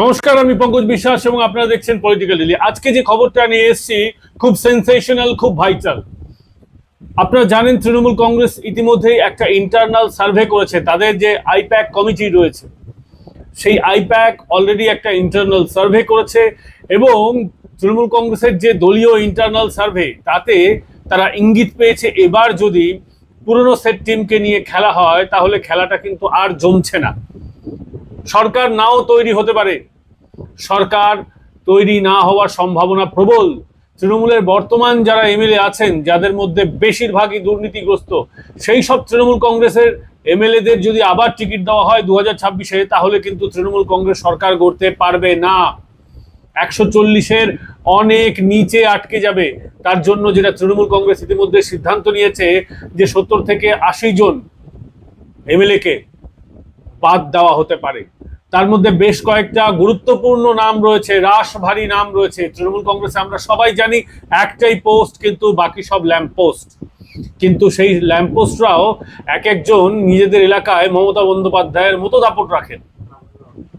নমস্কার, আমি পঙ্কজ বিশ্বাস এবং আপনারা দেখছেন পলিটিক্যাল ডেলি আজকে যে খবরটা নিয়ে এসেছি, খুব সেন্সেশনাল খুব ভাইটাল আপনারা জানেন, তৃণমূল কংগ্রেস ইতিমধ্যেই একটা ইন্টারনাল সার্ভে করেছে, তাদের যে আইপ্যাক কমিটি রয়েছে। সেই আইপ্যাক অলরেডি একটা ইন্টারনাল সার্ভে করেছে এবং তৃণমূল কংগ্রেসের যে দলীয় ইন্টারনাল সার্ভে তাতে তারা ইঙ্গিত পেয়েছে, এবার যদি পুরনো সেট টিমকে নিয়ে খেলা হয়, তাহলে খেলাটা কিন্তু আর জমছে না। সরকার নাও তৈরি হতে পারে। সরকার তৈরি না হওয়ার সম্ভাবনা প্রবল। তৃণমূলের বর্তমান যারা এমএলএ আছেন, যাদের মধ্যে বেশিরভাগই দুর্নীতিগ্রস্ত, সেই সব তৃণমূল কংগ্রেসের এমএলএদের যদি আবার টিকিট দেওয়া হয় দু হাজার ছাব্বিশে, তাহলে কিন্তু তৃণমূল কংগ্রেস সরকার গড়তে পারবে না। একশো চল্লিশের অনেক নিচে আটকে যাবে। তার জন্য যেটা তৃণমূল কংগ্রেস ইতিমধ্যে সিদ্ধান্ত নিয়েছে, যে সত্তর থেকে আশি জন এমএলএ কে বাদ দেওয়া হতে পারে। তার মধ্যে বেশ কয়েকটা গুরুত্বপূর্ণ নাম রয়েছে রাশভারী নাম রয়েছে। তৃণমূল কংগ্রেসে আমরা সবাই জানি একটাই পোস্ট, কিন্তু বাকি সব ল্যাম্প পোস্ট। কিন্তু সেই ল্যাম্প পোস্টরাও এক একজন নিজেদের এলাকায় মমতা বন্দ্যোপাধ্যায়ের মতো দাপট রাখেন।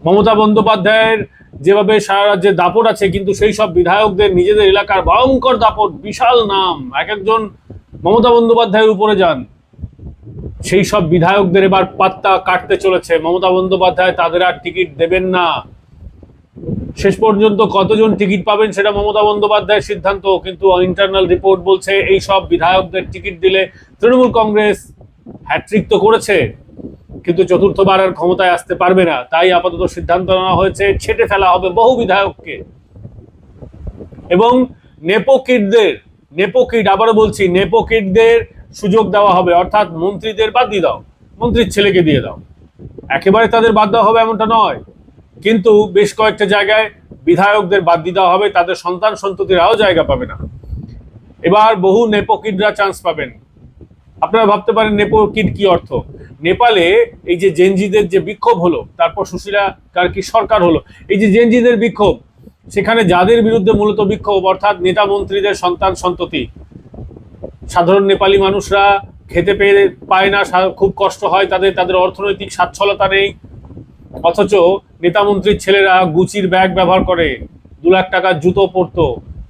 মমতা বন্দ্যোপাধ্যায়ের যেভাবে সারা রাজ্যে দাপট আছে, কিন্তু সেই সব বিধায়কদের নিজেদের এলাকার ভয়ঙ্কর দাপট, বিশাল নাম। এক একজন মমতা বন্দ্যোপাধ্যায়ের উপরে যান। সেই সব বিধায়কদের এবার পাত্তা কাটতে চলেছে। মমতা বন্দ্যোপাধ্যায় তাদের আর টিকিট দেবেন না। শেষ পর্যন্ত কতজন টিকিট পাবেন সেটা মমতা বন্দ্যোপাধ্যায়ের সিদ্ধান্ত, কিন্তু ইন্টারনাল রিপোর্ট বলছে এই সব বিধায়কদের টিকিট দিলে তৃণমূল কংগ্রেস হ্যাট্রিক তো করেছে, কিন্তু চতুর্থবার আর ক্ষমতায় আসতে পারবে না। তাই আপাতত সিদ্ধান্ত নেওয়া হয়েছে, ছেটে ফেলা হবে বহু বিধায়ককে। এবং নেপোকিটদের নেপোকিট আবারও বলছি নেপোকিটদের সুযোগ দেওয়া হবে, অর্থাৎ মন্ত্রীদের বাদ দিয়ে দাও, মন্ত্রীর ছেলেকে দিয়ে দাও। একেবারে তাদের বাদ দেওয়া হবে এমনটা নয়। কিন্তু বেশ কয়েকটা জায়গায় বিধায়কদের বাদ দিয়ে দেওয়া হবে, তাদের সন্তান সন্ততিরাও জায়গা পাবে না। এবার বহু নেপোকিটরা চান্স পাবেন। আপনারা ভাবতে পারেন নেপোকিট কি অর্থ? নেপালে এই যে জেনজিদের যে বিক্ষোভ হলো, তারপর সুশীলা কার কি সরকার হলো, এই যে জেনজিদের বিক্ষোভ, সেখানে যাদের বিরুদ্ধে মূলত বিক্ষোভ, অর্থাৎ নেতা মন্ত্রীদের সন্তান সন্ততি সাধারণ নেপালি মানুষরা খেতে পেয়ে পায় না খুব কষ্ট হয় তাদের তাদের অর্থনৈতিক সচ্ছলতা নেই। অথচ নেতামন্ত্রীর ছেলেরা গুচির ব্যাগ ব্যবহার করে, দু লাখ টাকার জুতো পরতো,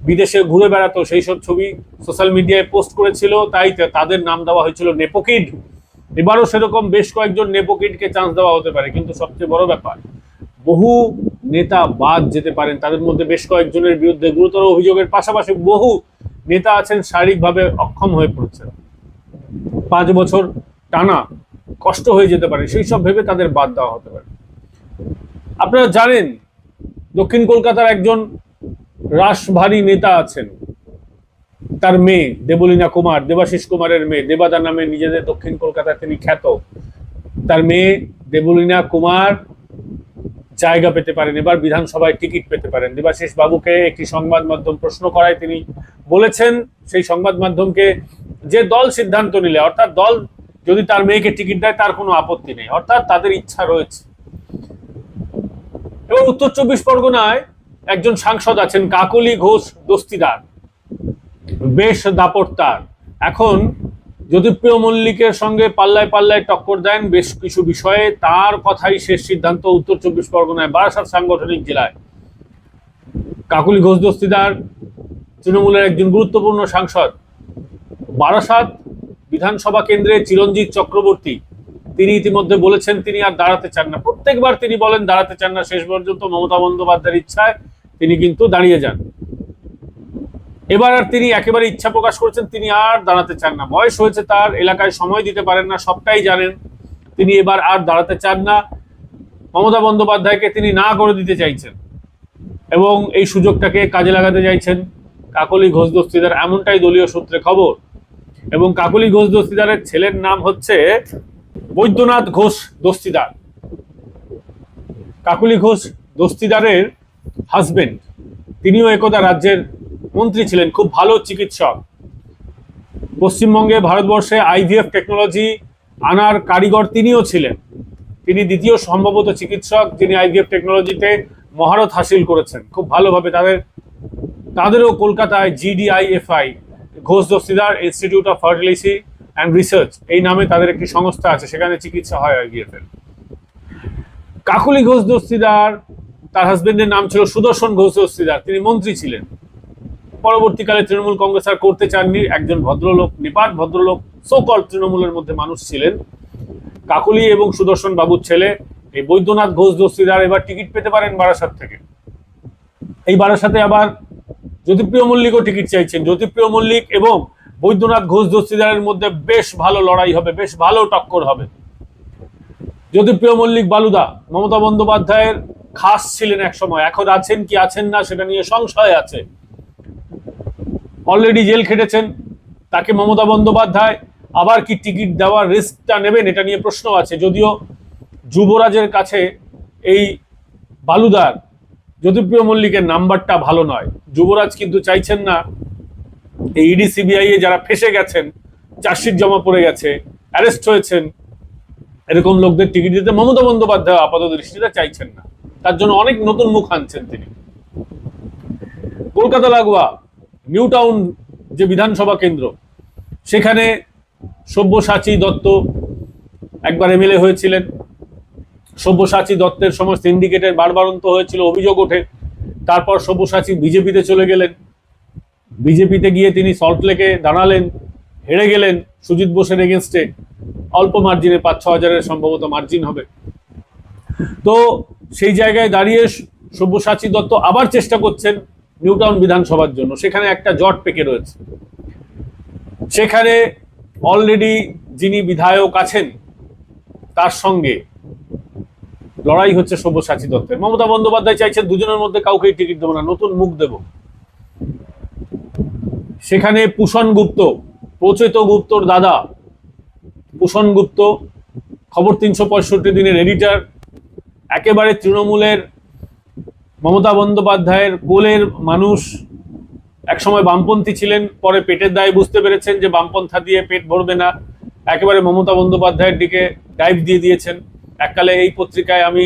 বিদেশে ঘুরে বেড়াতো, সেই সব ছবি সোশ্যাল মিডিয়ায় পোস্ট করেছিল, তাই তাদের নাম দেওয়া হয়েছিল নেপোকিড এবারও সেরকম বেশ কয়েকজন নেপোকিডকে চান্স দেওয়া হতে পারে, কিন্তু সবচেয়ে বড় ব্যাপার, বহু নেতা বাদ যেতে পারেন, তাদের মধ্যে বেশ কয়েকজনের বিরুদ্ধে গুরুতর অভিযোগের পাশাপাশি বহু নেতা আছেন, শারীরিকভাবে অক্ষম হয়ে পড়েছেন পাঁচ বছর টানা কষ্ট হয়ে যেতে পারে, সেই সব ভেবে তাদের বাদ দেওয়া হতে পারে। আপনারা জানেন, দক্ষিণ কলকাতার একজন রাশভারী নেতা আছেন। তার মেয়ে, দেবলীনা কুমার, দেবাশিস কুমারের মেয়ে দেবাদা নামে নিজেদের দক্ষিণ কলকাতায় তিনি খ্যাত। তার মেয়ে, দেবলীনা কুমার জায়গা পেতে পারেন। এবার বিধানসভায় টিকিট পেতে পারেন। দেবাশিস বাবুকে একটি সংবাদ মাধ্যম প্রশ্ন করায় তিনি বলেছেন, সেই সংবাদ মাধ্যমকে যে দল সিদ্ধান্ত নিলে, অর্থাৎ দল যদি তার মেয়েকে টিকিট দেয়, তার কোনো আপত্তি নেই। অর্থাৎ তাদের ইচ্ছা রয়েছে। এবং উত্তর চব্বিশ পরগনায় একজন সাংসদ আছেন, কাকলি ঘোষ দস্তিদার। বেশ দাপট তার এখন জ্যোতিপ্রিয় মল্লিকের সঙ্গে পাল্লায় পাল্লায় টক্কর দেন, বেশ কিছু বিষয়ে তার কথাই শেষ সিদ্ধান্ত উত্তর চব্বিশ পরগনায় বারাসাত সাংগঠনিক জেলায়। কাকুলি ঘোষ দস্তিদার তৃণমূলের একজন গুরুত্বপূর্ণ সাংসদ। বারাসাত বিধানসভা কেন্দ্রে চিরঞ্জিত চক্রবর্তী। তিনি ইতিমধ্যে বলেছেন, তিনি আর দাঁড়াতে চান না। প্রত্যেকবার তিনি বলেন, দাঁড়াতে চান না। শেষ পর্যন্ত মমতা বন্দ্যোপাধ্যায়ের ইচ্ছায় তিনি কিন্তু দাঁড়িয়ে যান। এবার আর তিনি একেবারে ইচ্ছা প্রকাশ করেছেন, তিনি আর দাঁড়াতে চান না। বয়স হয়েছে তার, এলাকায় সময় দিতে পারেন না, সবটাই জানেন। তিনি এবার আর দাঁড়াতে চান না। মমতা বন্দ্যোপাধ্যায়কে তিনি না করে দিতে চাইছেন এবং এই সুযোগটাকে কাজে লাগাতে চাইছেন কাকলি ঘোষ দস্তিদার, এমনটাই দলীয় সূত্রে খবর। এবং কাকলি ঘোষ দস্তিদারের ছেলের নাম হচ্ছে বৈদ্যনাথ ঘোষ দস্তিদার। কাকলি ঘোষ দস্তিদারের হাজবেন্ড তিনিও একদা রাজ্যের মন্ত্রী ছিলেন, খুব ভালো চিকিৎসক। পশ্চিমবঙ্গে ভারতবর্ষে আইভিএফ টেকনোলজি আনার কারিগর তিনিও ছিলেন। তিনি দ্বিতীয় সম্ভবত চিকিৎসক যিনি আইভিএফ টেকনোলজিতে মহারত হাসিল করেছেন। খুব ভালোভাবে তাদের তাদেরও কলকাতায় GDIFI Ghosh Dastidar institute of fertility and research, এই নামে তাদের একটি সংস্থা আছে, সেখানে চিকিৎসা হয় আইভিএফ এর। কাকুলি ঘোষ দস্তিদার তার হাজবেন্ডের নাম ছিল সুদর্শন ঘোষ দস্তিদার তিনি মন্ত্রী ছিলেন। পরবর্তীকালে তৃণমূল কংগ্রেস আর করতে চাননি। একজন ভদ্রলোক নিপাট ভদ্রলোক সকল তৃণমূলের মধ্যে মানুষ ছিলেন। কাকুলি এবং সুদর্শন বাবুর ছেলে, এই বৈদ্যনাথ ঘোষ দস্তিদার এবার টিকিট পেতে পারেন বারাসাত থেকে। এই বারাসাতে আবার জ্যোতিপ্রিয় মল্লিকও টিকিট চাইছেন। জ্যোতিপ্রিয় মল্লিক এবং বৈদ্যনাথ ঘোষ দস্তিদারের মধ্যে বেশ ভালো লড়াই হবে, বেশ ভালো টক্কর হবে। জ্যোতিপ্রিয় মল্লিক বালুদা, মমতা বন্দ্যোপাধ্যায়ের খাস ছিলেন এক সময় এখন আছেন কি আছেন না সেটা নিয়ে সংশয় আছে। অলরেডি জেল খেটেছেন। তাকে মমতা বন্দ্যোপাধ্যায় আবার কি টিকিট দেওয়ার রিস্কটা নেবেন এটা নিয়ে প্রশ্ন আছে। যদিও যুবরাজের কাছে এই বালুদার জ্যোতিপ্রিয় মল্লিকের নাম্বারটা ভালো নয়। যুবরাজ কিন্তু চাইছেন না এই ইডি সিবিআই এ যারা ফেসে গেছেন, চার্জশিট জমা পড়ে গেছে, অ্যারেস্ট হয়েছেন, এরকম লোকদের টিকিট দিতে মমতা বন্দ্যোপাধ্যায় আপাতত দৃষ্টিটা চাইছেন না। তার জন্য অনেক নতুন মুখ আনছেন তিনি। কলকাতা লাগোয়া নিউ টাউন যে বিধানসভা কেন্দ্র, সেখানে সব্যসাচী দত্ত একবার এমএলএ হয়েছিলেন। সব্যসাচী দত্তের সময় সিন্ডিকেটের বারবারন্ত হয়েছিল, অভিযোগ ওঠে। তারপর সব্যসাচী বিজেপিতে চলে গেলেন। বিজেপিতে গিয়ে তিনি সল্টলেকে দাঁড়ালেন, হেরে গেলেন সুজিত বোসের এগেনস্টে অল্প মার্জিনে পাঁচ ছ হাজারের সম্ভবত মার্জিন হবে। তো সেই জায়গায় দাঁড়িয়ে সব্যসাচী দত্ত আবার চেষ্টা করছেন। নিউটাউন বিধানসভার জন্য, সেখানে একটা জট পেকে রয়েছে। সেখানে অলরেডি যিনি বিধায়ক আছেন, তার সঙ্গে লড়াই হচ্ছে সব্যসাচী দত্তের। মমতা বন্দ্যোপাধ্যায় চাইছেন দুজনের মধ্যে কাউকেই টিকিট দেবো না, নতুন মুখ দেব। সেখানে পুষণ গুপ্ত প্রচেত গুপ্তর দাদা, পুষণ গুপ্ত, খবর তিনশো পঁয়ষট্টি দিনের এডিটার একেবারে তৃণমূলের মমতা বন্দ্যোপাধ্যায়ের কোলের মানুষ একসময় বামপন্থী ছিলেন, পরে পেটের দায় বুঝতে পেরেছেন যে বামপন্থা দিয়ে পেট ভরবে না। একেবারে মমতা বন্দ্যোপাধ্যায়ের দিকে ডাইভ দিয়ে দিয়েছেন। এককালে এই পত্রিকায় আমি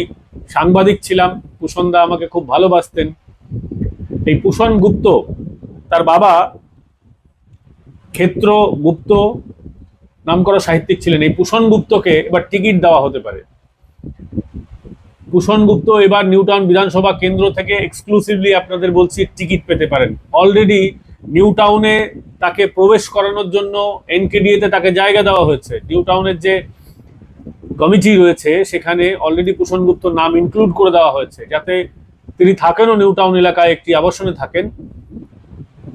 সাংবাদিক ছিলাম কুষণদা আমাকে খুব ভালোবাসতেন। এই কুষণ গুপ্ত, তার বাবা ক্ষেত্র গুপ্ত নাম করা সাহিত্যিক ছিলেন। এই পুষণ গুপ্তকে এবার টিকিট দেওয়া হতে পারে। পুষণ গুপ্ত এবার নিউটাউন বিধানসভা কেন্দ্র থেকে এক্সক্লুসিভলি আপনাদের বলছি টিকিট পেতে পারেন। অলরেডি নিউটাউনে তাকে প্রবেশ করানোর জন্য এনকেডিএতে তাকে জায়গা দেওয়া হয়েছে। নিউটাউনের যে কমিটি রয়েছে, সেখানে অলরেডি পুষণ গুপ্তর নাম ইনক্লুড করে দেওয়া হয়েছে। যাতে তিনি থাকেনও নিউ টাউন এলাকায়, একটি আবাসনে থাকেন।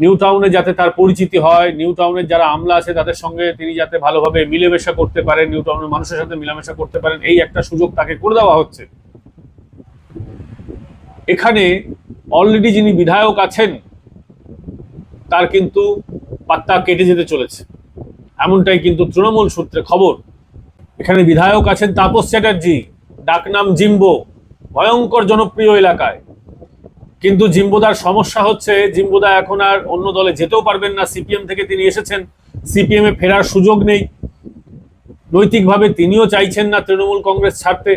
নিউ টাউনে যাতে তার পরিচিতি হয় নিউ টাউনের যারা আমলা আছে, তাদের সঙ্গে তিনি যাতে ভালোভাবে মিলেমেশা করতে পারেন নিউ টাউনের মানুষের সাথে মিলামেশা করতে পারেন, এই একটা সুযোগ তাকে করে দেওয়া হচ্ছে। এখানে অলরেডি যিনি বিধায়ক আছেন, তার কিন্তু পাত্তা কেটে যেতে চলেছে। এমনটাই কিন্তু তৃণমূল সূত্রে খবর। এখানে বিধায়ক আছেন তাপস চ্যাটার্জি, ডাকনাম জিম্বো, ভয়ঙ্কর জনপ্রিয় এলাকায়। কিন্তু জিম্বোদার সমস্যা হচ্ছে, জিম্বোদা এখন আর অন্য দলে যেতেও পারবেন না। সিপিএম থেকে তিনি এসেছেন, সিপিএম ফেরার সুযোগ নেই। নৈতিকভাবে তিনিও চাইছেন না তৃণমূল কংগ্রেস ছাড়তে।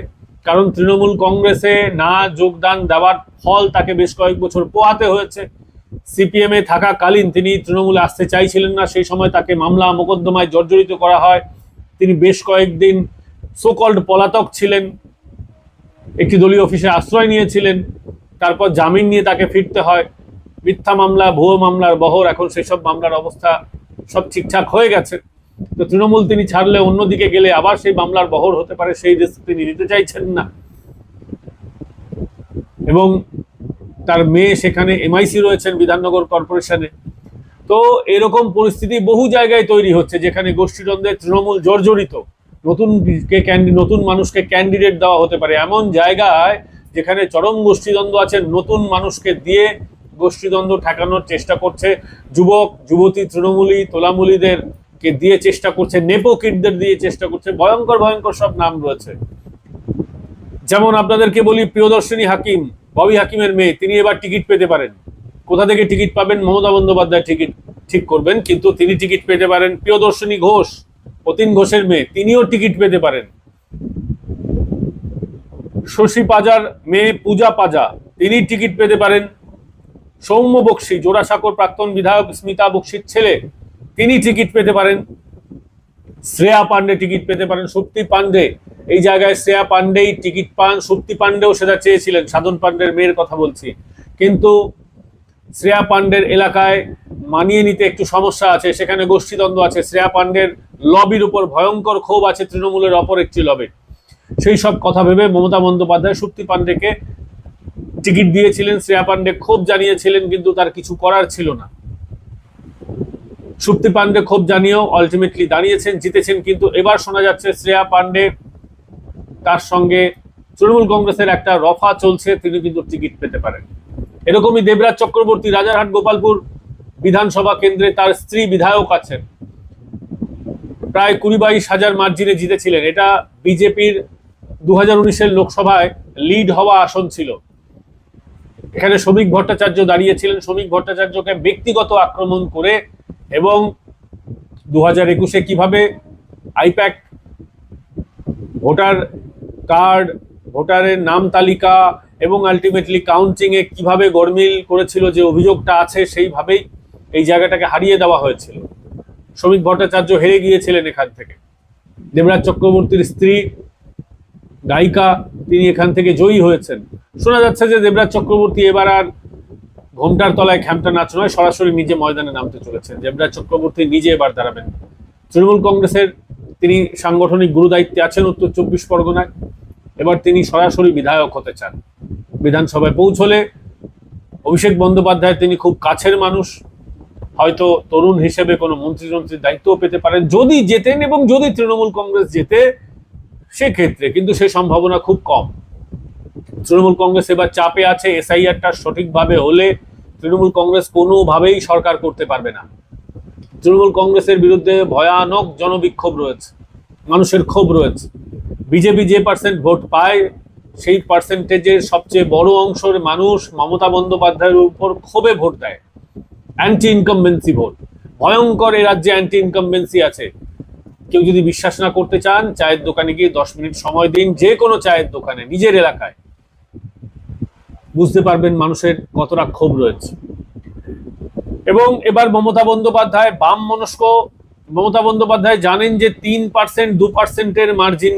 কারণ তৃণমূল কংগ্রেসে না যোগদান দেওয়ার ফল তাকে বেশ কয়েক বছর পোহাতে হয়েছে। সিপিএম থাকাকালীন তিনি তৃণমূলে আসতে চাইছিলেন না, সেই সময় তাকে মামলা মোকদ্দমায় জর্জরিত করা হয়। তিনি বেশ কয়েকদিন সোকল্ড পলাতক ছিলেন, একটি দলীয় অফিসে আশ্রয় নিয়েছিলেন, তারপর জামিন নিয়ে তাকে ফিরতে হয়। মিথ্যা মামলা, ভুয়ো মামলার বহর, এখন সেসব মামলার অবস্থা সব ঠিকঠাক হয়ে গেছে। তো তৃণমূল তিনি ছাড়লে অন্যদিকে গেলে আবার সেই মামলার বহর হতে পারে, সেই রিস্ক তিনি নিতে চাইছেন না। এবং তার মেয়ে সেখানে এমআইসি রয়েছেন বিধাননগর কর্পোরেশনে। তো এরকম পরিস্থিতি বহু জায়গায় তৈরি হচ্ছে, যেখানে গোষ্ঠীদ্বন্দ্বে তৃণমূল জর্জরিত। নতুন কে নতুন মানুষকে ক্যান্ডিডেট দেওয়া হতে পারে। এমন জায়গায় যেখানে চরম গোষ্ঠীদ্বন্দ্ব আছে, নতুন মানুষকে দিয়ে গোষ্ঠীদ্বন্দ্ব ঠেকানোর চেষ্টা করছে যুবক, যুবতী, তৃণমূলী, তোলামূলীদের কে দিয়ে চেষ্টা করছে, নেপো কিডদের দিয়ে চেষ্টা করছে, ভয়ঙ্কর ভয়ঙ্কর সব নাম রয়েছে। যেমন আপনাদেরকে বলি প্রিয়দর্শিনী হাকিম, ববি হাকিমের মেয়ে, তিনি এবার টিকিট পেতে পারেন। কোথা থেকে টিকিট পাবেন? মমতা বন্দ্যোপাধ্যায় টিকিট ঠিক করবেন, কিন্তু তিনি টিকিট পেতে পারেন প্রিয়দর্শিনী ঘোষ অতীন ঘোষের মেয়ে, তিনিও টিকিট পেতে পারেন। শশী পাজার মেয়ে পূজা পাজা, তিনি টিকিট পেতে পারেন। সৌম্য বক্সি, জোড়াসাঁকোর প্রাক্তন বিধায়ক স্মিতা বক্সির ছেলে তিনি টিকিট পেতে পারেন। শ্রেয়া পান্ডে টিকিট পেতে পারেন। সুপ্তি পান্ডে, এই জায়গায় শ্রেয়া পান্ডেই টিকিট পান। সুপ্তি পান্ডেও সেটা চেয়েছিলেন। সাধন পান্ডের মেয়ের কথা বলছি। কিন্তু শ্রেয়া পান্ডের এলাকায় মানিয়ে নিতে একটু সমস্যা আছে। সেখানে গোষ্ঠীদ্বন্দ্ব আছে। শ্রেয়া পান্ডের লবির উপর ভয়ঙ্কর ক্ষোভ আছে তৃণমূলের অপর একটি লবে। সেই সব কথা ভেবে মমতা বন্দ্যোপাধ্যায় সুপ্তি পান্ডেকে টিকিট দিয়েছিলেন। শ্রেয়া পান্ডে ক্ষোভ জানিয়েছিলেন, কিন্তু তার কিছু করার ছিল না। সুপ্তি পান্ডে ক্ষোভ জানিয়েও আলটিমেটলি দাঁড়িয়েছেন, জিতেছেন কিন্তু এবার শোনা যাচ্ছে শ্রেয়া পান্ডে তার সঙ্গে তৃণমূল কংগ্রেসের একটা রফা চলছে, তিনি কিন্তু টিকিট পেতে পারেন। এরকমই দেবরাজ চক্রবর্তী, রাজারহাট, গোপালপুর বিধানসভা কেন্দ্রে তার স্ত্রী বিধায়ক আছেন। প্রায় কুড়ি বাইশ হাজার মার্জিনে জিতেছিলেন। এটা বিজেপির দু হাজার লোকসভায় লিড হওয়া আসন ছিল। এখানে শ্রমিক ভট্টাচার্য দাঁড়িয়েছিলেন। শ্রমিক ভট্টাচার্যকে ব্যক্তিগত আক্রমণ করে এবং দু হাজার একুশে কীভাবে আইপ্যাক ভোটার কার্ড, ভোটারের নাম তালিকা এবং আলটিমেটলি কাউন্টিং এ কীভাবে গরমিল করেছিল যে অভিযোগটা আছে সেইভাবেই এই জায়গাটাকে হারিয়ে দেওয়া হয়েছিল। শ্রমিক ভট্টাচার্য হেরে গিয়েছিলেন এখান থেকে। দেবরাজ চক্রবর্তীর স্ত্রী গায়িকা তিনি এখান থেকে জয়ী হয়েছেন। শোনা যাচ্ছে যে দেবরাজ চক্রবর্তী এবার আর ঘোমটার তলায় খ্যামটা নাচ নয়, সরাসরি নিজে ময়দানে নামতে চলেছেন। দেবরাজ চক্রবর্তী নিজে এবার দাঁড়াবেন। তৃণমূল কংগ্রেসের তিনি সাংগঠনিক গুরুদায়িত্বে আছেন উত্তর চব্বিশ পরগনায়। এবার তিনি সরাসরি বিধায়ক হতে চান। বিধানসভায় পৌঁছলে অভিষেক বন্দ্যোপাধ্যায় তিনি খুব কাছের মানুষ। হয়তো তরুণ হিসেবে কোনো মন্ত্রী মন্ত্রীযন্ত্রীর দায়িত্বও পেতে পারেন। যদি জেতেন এবং যদি তৃণমূল কংগ্রেস জেতে, সেক্ষেত্রে কিন্তু সে সম্ভাবনা খুব কম। তৃণমূল কংগ্রেস এবার চাপে আছে, এসআইআরটা সঠিকভাবে হলে তৃণমূল কংগ্রেস কোনোভাবেই সরকার করতে পারবে না। তৃণমূল কংগ্রেসের বিরুদ্ধে ভয়ানক জনবিক্ষোভ রয়েছে, মানুষের ক্ষোভ রয়েছে। বিজেপি যে পার্সেন্ট ভোট পায়, সেই পার্সেন্টেজের সবচেয়ে বড় অংশের মানুষ মমতা বন্দ্যোপাধ্যায়ের উপর ক্ষোভে ভোট দেয় অ্যান্টি ইনকামবেন্সি ভোট। ভয়ঙ্কর এ রাজ্যে অ্যান্টি ইনকামবেন্সি আছে। কেউ যদি বিশ্বাস না করতে চান, চায়ের দোকানে গিয়ে দশ মিনিট সময় দিন, যে কোনো চায়ের দোকানে, নিজের এলাকায়। বুঝতে পারবেন মানুষের কতটা ক্ষোভ রয়েছে। এবং এবার মমতা বন্দ্যোপাধ্যায়, বাম মনস্ক মমতা বন্দ্যোপাধ্যায় জানেন যে তিন পার্সেন্ট, দু পার্সেন্টের মার্জিন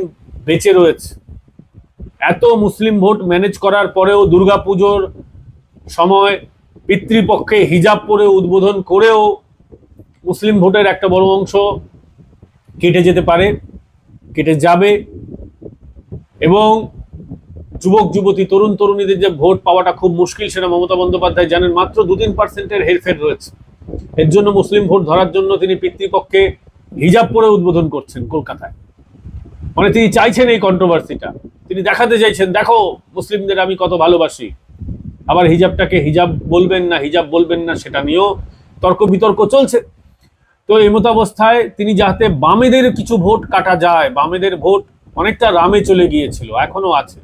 বেঁচে রয়েছে। এত মুসলিম ভোট ম্যানেজ করার পরেও দুর্গাপুজোর সময় পিতৃপক্ষে হিজাব পরে উদ্বোধন করেও মুসলিম ভোটের একটা বড় অংশ কেটে যেতে পারে, কেটে যাবে। এবং যুবক, যুবতী, তরুণ, তরুণীদের যে ভোট পাওয়াটা খুব মুশকিল সেটা মমতা বন্দ্যোপাধ্যায় জানেন। মাত্র দু তিন পার্সেন্টের হেরফের রয়েছে। এর জন্য মুসলিম ভোট ধরার জন্য তিনি পিতৃপক্ষে হিজাব পরে উদ্বোধন করছেন কলকাতায়। মানে তিনি চাইছেন এই কন্ট্রোভার্সিটা তিনি দেখাতে চাইছেন, দেখো, মুসলিমদের আমি কত ভালোবাসি। আবার হিজাবটাকে হিজাব বলবেন না, হিজাব বলবেন না, সেটা নিয়েও তর্ক বিতর্ক চলছে। তো এই মতাবস্থায় তিনি যাতে বামেদের কিছু ভোট কাটা যায়, বামেদের ভোট অনেকটা রামে চলে গিয়েছিল, এখনও আছে।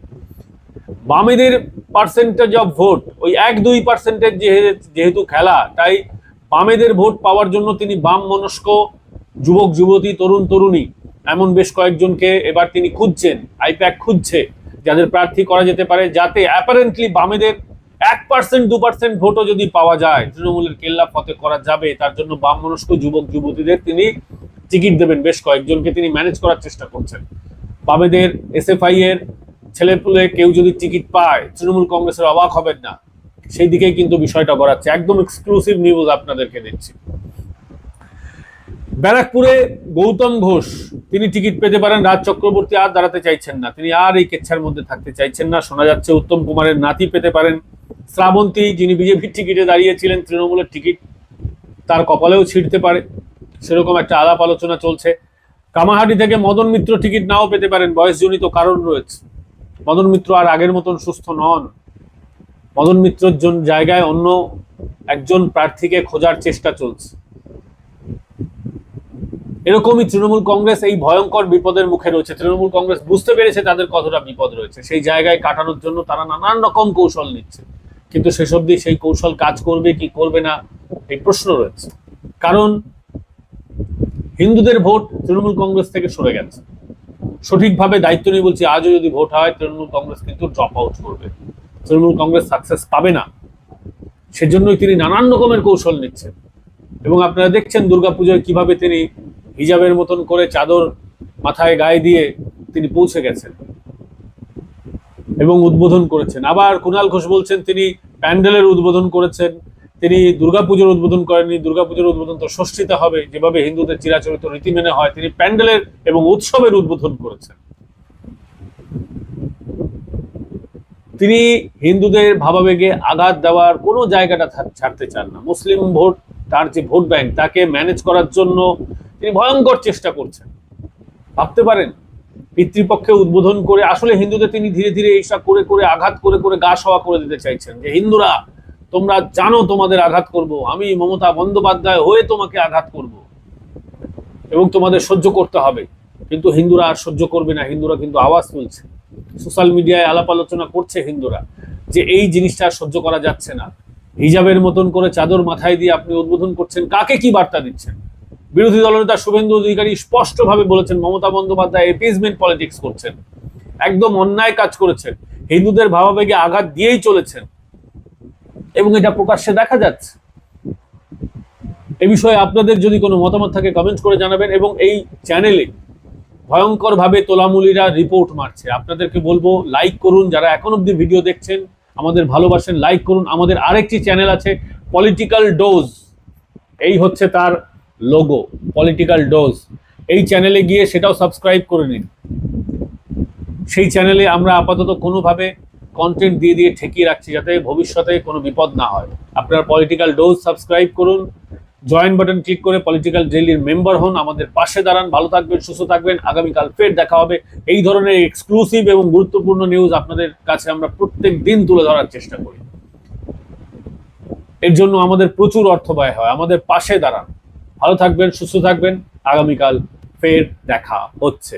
বামেদের পার্সেন্টেজ অফ ভোট ওই এক দুই পার্সেন্টেজ যেহেতু খেলা, তাই বামেদের ভোট পাওয়ার জন্য তিনি বাম মনস্ক যুবক, যুবতী, তরুণ, তরুণী এমন বেশ কয়েকজনকে এবার তিনি খুঁজছেন আইপ্যাক খুঁজছে, যাদের প্রার্থী করা যেতে পারে, যাতে অ্যাপারেন্টলি বামেদের এক পার্সেন্ট দু পার্সেন্ট ভোটও যদি পাওয়া যায়, তৃণমূলের কেল্লা ফতে করা যাবে, তার জন্য বাম মনস্ক যুবক, যুবতীদের তিনি টিকিট দেবেন, বেশ কয়েকজনকে তিনি ম্যানেজ করার চেষ্টা করছেন। বামেদের এস এসএফআই এর ছেলেপুলে কেউ যদি টিকিট পায়, তৃণমূল কংগ্রেসের অবাক হবেন না। সেই দিকেই কিন্তু বিষয়টা গড়াচ্ছে একদম এক্সক্লুসিভ নিউজ আপনাদেরকে দিচ্ছি। ব্যারাকপুরে গৌতম ঘোষ, তিনি টিকিট পেতে পারেন, রাজ চক্রবর্তী আর দাঁড়াতে চাইছেন না। তিনি আর এই কেচ্ছার মধ্যে থাকতে চাইছেন না। শোনা যাচ্ছে উত্তম কুমারের নাতি পেতে পারেন। শ্রাবন্তী, যিনি বিজেপির টিকিটে দাঁড়িয়েছিলেন, তৃণমূলের টিকিট তার কপালেও ছিঁড়তে পারে। সেরকম একটা আলাপ আলোচনা চলছে। কামাহাটি থেকে মদন মিত্র টিকিট নাও পেতে পারেন। বয়সজনিত কারণ রয়েছে। মদন মিত্র আর আগের মতন সুস্থ নন। মদন মিত্রর জায়গায় অন্য একজন প্রার্থীকে খোঁজার চেষ্টা চলছে। এরকমই তৃণমূল কংগ্রেস এই ভয়ঙ্কর বিপদের মুখে রয়েছে। তৃণমূল কংগ্রেস বুঝতে পেরেছে তাদের কতটা বিপদ রয়েছে। সেই জায়গায় কাটানোর জন্য তারা নানান রকম কৌশল নিচ্ছে। কিন্তু শেষ অবধি সেই কৌশল কাজ করবে কি করবে না, এই প্রশ্ন রয়েছে। কারণ হিন্দুদের ভোট তৃণমূল কংগ্রেস থেকে সরে গেছে। সঠিকভাবে দায়িত্ব নিয়ে বলছি, আজও যদি ভোট হয়, তৃণমূল কংগ্রেস কিন্তু ড্রপ আউট করবে। তৃণমূল কংগ্রেস সাকসেস পাবে না। সেজন্যই তিনি নানান রকমের কৌশল নিচ্ছেন। এবং আপনারা দেখছেন দুর্গাপুজোয় কীভাবে তিনি হিজাবের মতন করে চাদর মাথায় গায়ে দিয়ে তিনি পৌঁছে গেছেন এবং উদ্বোধন করেছেন। আবার কুণাল ঘোষ বলছেন, তিনি প্যান্ডেলের উদ্বোধন করেছেন। তিনি দুর্গাপুজোর উদ্বোধন করেননি। দুর্গাপুজোর উদ্বোধন তো ষষ্ঠীতে হবে। যেভাবে হিন্দুদের চিরাচরিত রীতি মেনে হয়, তিনি প্যান্ডেলের এবং উৎসবের উদ্বোধন করেছেন। তিনি হিন্দুদের ভাবাবেগে আঘাত দেওয়ার কোনো জায়গাটা ছাড়তে চান না। মুসলিম ভোট, তার যে ভোট ব্যাংক, তাকে ম্যানেজ করার জন্য তিনি ভয়ঙ্কর চেষ্টা করছেন। ভাবতে পারেন, পিতৃপক্ষে উদ্বোধন করে আসলে হিন্দুদের তিনি ধীরে ধীরে এইসব করে করে আঘাত করে করে গা সওয়া করে দিতে চাইছেন যে হিন্দুরা তোমরা জানো তোমাদের আঘাত করব। আমি মমতা বন্দ্যোপাধ্যায় হয়ে তোমাকে আঘাত করব। এবং তোমাদের সহ্য করতে হবে। কিন্তু হিন্দুরা আর সহ্য করবে না। হিন্দুরা কিন্তু আওয়াজ তুলছে। সোশ্যাল মিডিয়ায় আলাপ আলোচনা করছে হিন্দুরা যে এই জিনিসটা সহ্য করা যাচ্ছে না। হিজাবের মতন করে চাদর মাথায় দিয়ে আপনি উদ্বোধন করছেন। কাকে কি বার্তা দিচ্ছেন? বিরোধী দলনেতা শুভেন্দু অধিকারী স্পষ্টভাবে বলেছেন, মমতা বন্দ্যোপাধ্যায় এপিসমেন্ট পলিটিক্স করছেন। একদম অন্যায় কাজ করেছেন। হিন্দুদের ভাবাবেগে আঘাত দিয়েই চলেছেন। এবং এটা প্রকাশ্যে দেখা যাচ্ছে। এ বিষয়ে আপনাদের যদি কোনো মতামত থাকে কমেন্ট করে জানাবেন এবং এই চ্যানেলে ভয়ঙ্করভাবে তোলামুলিরা রিপোর্ট মারছে। আপনাদেরকে বলব লাইক করুন। যারা এখন অব্দি ভিডিও দেখছেন, আমাদের ভালোবাসেন লাইক করুন। আমাদের আরেকটি চ্যানেল আছে পলিটিক্যাল ডোজ এই হচ্ছে তার লোগো পলিটিক্যাল ডোজ এই চ্যানেলে গিয়ে সেটাও সাবস্ক্রাইব করে নিন। সেই চ্যানেলে আমরা আপাতত কোনোভাবে কন্টেন্ট দিয়ে দিয়ে ঠেকিয়ে রাখছি যাতে ভবিষ্যতে কোনো বিপদ না হয়। আপনারা পলিটিক্যাল ডোজ সাবস্ক্রাইব করুন জয়েন বাটন ক্লিক করে পলিটিক্যাল ডেইলির মেম্বার হন, আমাদের পাশে দাঁড়ান, ভালো থাকবেন, সুস্থ থাকবেন, আগামীকাল ফের দেখা হবে। এই ধরনের এক্সক্লুসিভ এবং গুরুত্বপূর্ণ নিউজ আপনাদের কাছে আমরা প্রত্যেক দিন তুলে ধরার চেষ্টা করি। এর জন্য আমাদের প্রচুর অর্থ ব্যয় হয়, আমাদের পাশে দাঁড়ান। ভালো থাকবেন, সুস্থ থাকবেন, আগামীকাল ফের দেখা হচ্ছে।